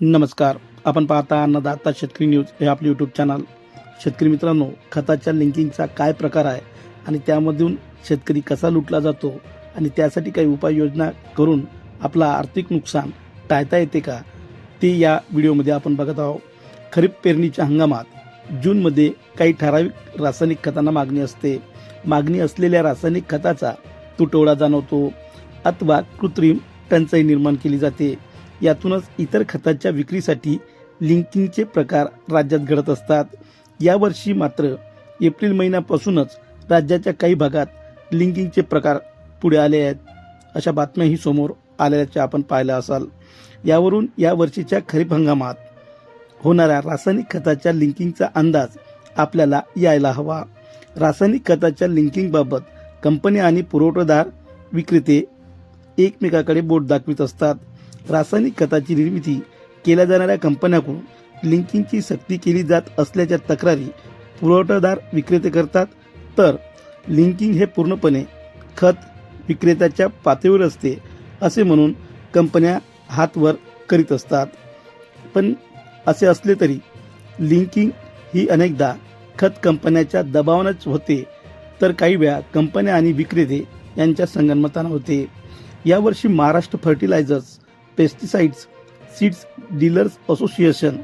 नमस्कार. आपण पाहता अन्नदाता शेतकरी न्यूज हे आपले यूट्यूब चॅनल शेतकरी मित्रांनो खताच्या लिंकिंगचा काय प्रकार आहे आणि त्यामधून शेतकरी कसा लुटला जातो आणि त्यासाठी काही उपाययोजना करून आपला आर्थिक नुकसान टाळता येते का ते या व्हिडिओमध्ये आपण बघत आहोत. खरीप पेरणीच्या हंगामात जूनमध्ये काही ठराविक रासायनिक खतांना मागणी असते. मागणी असलेल्या रासायनिक खताचा तुटवडा जाणवतो अथवा कृत्रिम टंचाई निर्माण केली जाते. यातूनच इतर खताच्या विक्रीसाठी लिंकिंगचे प्रकार राज्यात घडत असतात. यावर्षी मात्र एप्रिल महिन्यापासूनच राज्याच्या काही भागात लिंकिंगचे प्रकार पुढे आले आहेत. अशा बातम्याही समोर आलेल्याच्या आपण पाहिल्या असाल. यावरून यावर्षीच्या खरीप हंगामात होणाऱ्या रासायनिक खताच्या लिंकिंगचा अंदाज आपल्याला यायला हवा. रासायनिक खताच्या लिंकिंगबाबत कंपनी आणि पुरवठादार विक्रेते एकमेकाकडे बोट दाखवित असतात. रासायनिक खताची निर्मिती केल्या जाणाऱ्या कंपन्याकडून लिंकिंगची सक्ती केली जात असल्याच्या तक्रारी पुरवठादार विक्रेते करतात. तर लिंकिंग हे पूर्णपणे खत विक्रेत्याच्या पातळीवर असते असे म्हणून कंपन्या हातवर करीत असतात. पण असे असले तरी लिंकिंग ही अनेकदा खत कंपन्याच्या दबावानच होते. तर काही वेळा कंपन्या आणि विक्रेते यांच्या संगनमतानं होते. यावर्षी Maharashtra fertilizers pesticides seeds dealers association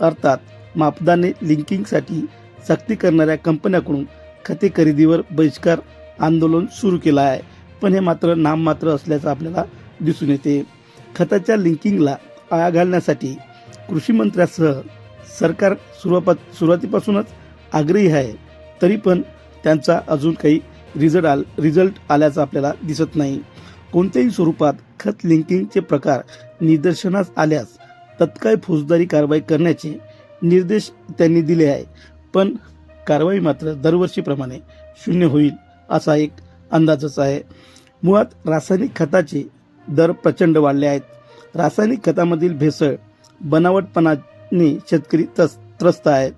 अर्थात मापदाने लिंकिंगसाठी सक्ती करणाऱ्या कंपन्याकडून खते खरेदीवर बहिष्कार आंदोलन सुरू केलं आहे. पण हे मात्र नाममात्र असल्याचं आपल्याला दिसून येते. खताच्या लिंकिंगला आळा घालण्यासाठी कृषी मंत्र्यासह सरकार सुरुवात सुरुवातीपासूनच आग्रही आहे. तरी पण त्यांचा अजून काही रिझल्ट आल रिझल्ट आल्याचं आपल्याला दिसत नाही. कोणत्याही स्वरूपात खत लिंकिंगचे प्रकार निदर्शनास आल्यास तत्काळ फौजदारी कारवाई करण्याचे निर्देश त्यांनी दिले आहे पण कारवाई मात्र दरवर्षीप्रमाणे शून्य होईल असा एक अंदाजच आहे. मुळात रासायनिक खताचे दर प्रचंड वाढले आहेत. रासायनिक खतामधील भेसळ बनावटपणाने शेतकरी तस त्रस्त आहेत.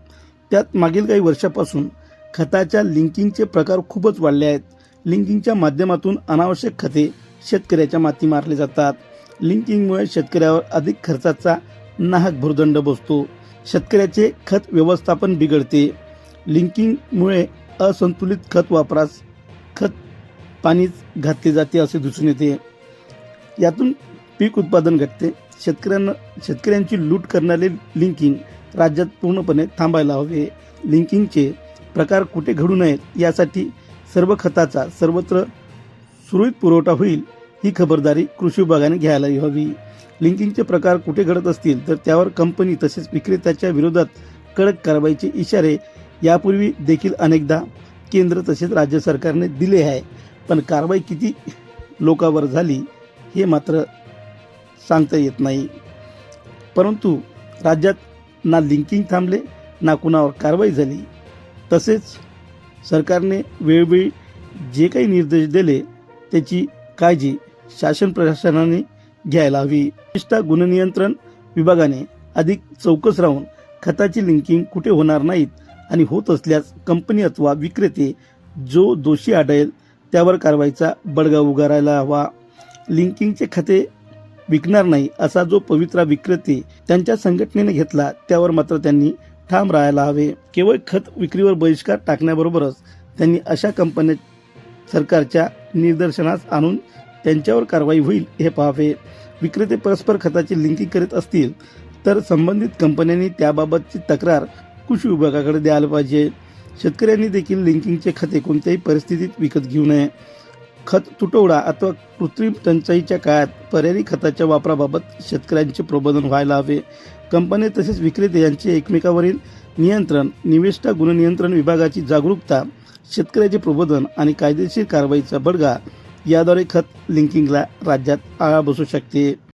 त्यात मागील काही वर्षापासून खताच्या लिंकिंगचे प्रकार खूपच वाढले आहेत. लिंकिंगच्या माध्यमातून अनावश्यक खते शेतकऱ्याच्या माती मारले जातात. लिंकिंगमुळे शेतकऱ्यावर अधिक खर्चाचा नाहक भुर्दंड बसतो. शेतकऱ्याचे खत व्यवस्थापन बिघडते. लिंकिंगमुळे असंतुलित खत वापरास खत पाणीच घातले जाते असे दिसून येते. यातून पीक उत्पादन घटते. शेतकऱ्यांना शेतकऱ्यांची लूट करणारे लिंकिंग राज्यात पूर्णपणे थांबायला हवे. लिंकिंगचे प्रकार कुठे घडू नयेत यासाठी सर्व खताचा सर्वत्र सुरळीत पुरवठा होईल ही खबरदारी कृषी विभागाने घ्यायला हवी. लिंकिंगचे प्रकार कुठे घडत असतील तर त्यावर कंपनी तसेच विक्रेत्याच्या विरोधात कडक कारवाईचे इशारे यापूर्वी देखील अनेकदा केंद्र तसेच राज्य सरकारने दिले आहे. पण कारवाई किती लोकांवर झाली हे मात्र सांगता येत नाही. परंतु राज्यात ना लिंकिंग थांबले ना कुणावर कारवाई झाली. तसेच सरकारने वेळोवेळी जे काही निर्देश दिले त्याची काळजी शासन प्रशासनाने घ्यायला हवी. विशेषतः गुणनियंत्रण विभागाने अधिक चौकस राहून खताची लिंकिंग कुठे होणार नाहीत आणि होत असल्यास कंपनी अथवा विक्रेते जो दोषी आढळेल त्यावर कारवाईचा बडगा उगारायला हवा. लिंकिंगचे खते विकणार नाही असा जो पवित्रा विक्रेते त्यांच्या संघटनेने घेतला त्यावर मात्र त्यांनी ठाम राहायला हवे. केवळ खत विक्रीवर बहिष्कार टाकण्याबरोबरच त्यांनी अशा कंपन्या सरकारच्या निदर्शनास आणून त्यांच्यावर कारवाई होईल हे पाहावे. विक्रेते परस्पर खताची लिंकिंग करीत असतील तर संबंधित कंपन्यांनी त्याबाबतची तक्रार कृषी विभागाकडे द्यायला पाहिजे. शेतकऱ्यांनी देखील लिंकिंगचे खते कोणत्याही परिस्थितीत विकत घेऊ नये. खत तुटवडा अथवा कृत्रिम टंचाईच्या काळात पर्यायी खताच्या वापराबाबत शेतकऱ्यांचे प्रबोधन व्हायला हवे. कंपन्या तसेच विक्रेते यांचे एकमेकावरील नियंत्रण निविष्ठा गुणनियंत्रण विभागाची जागरूकता शेतकऱ्याचे प्रबोधन आणि कायदेशीर कारवाईचा बडगा याद्वारे खत लिंकिंगला राज्यात आळा बसू शकते.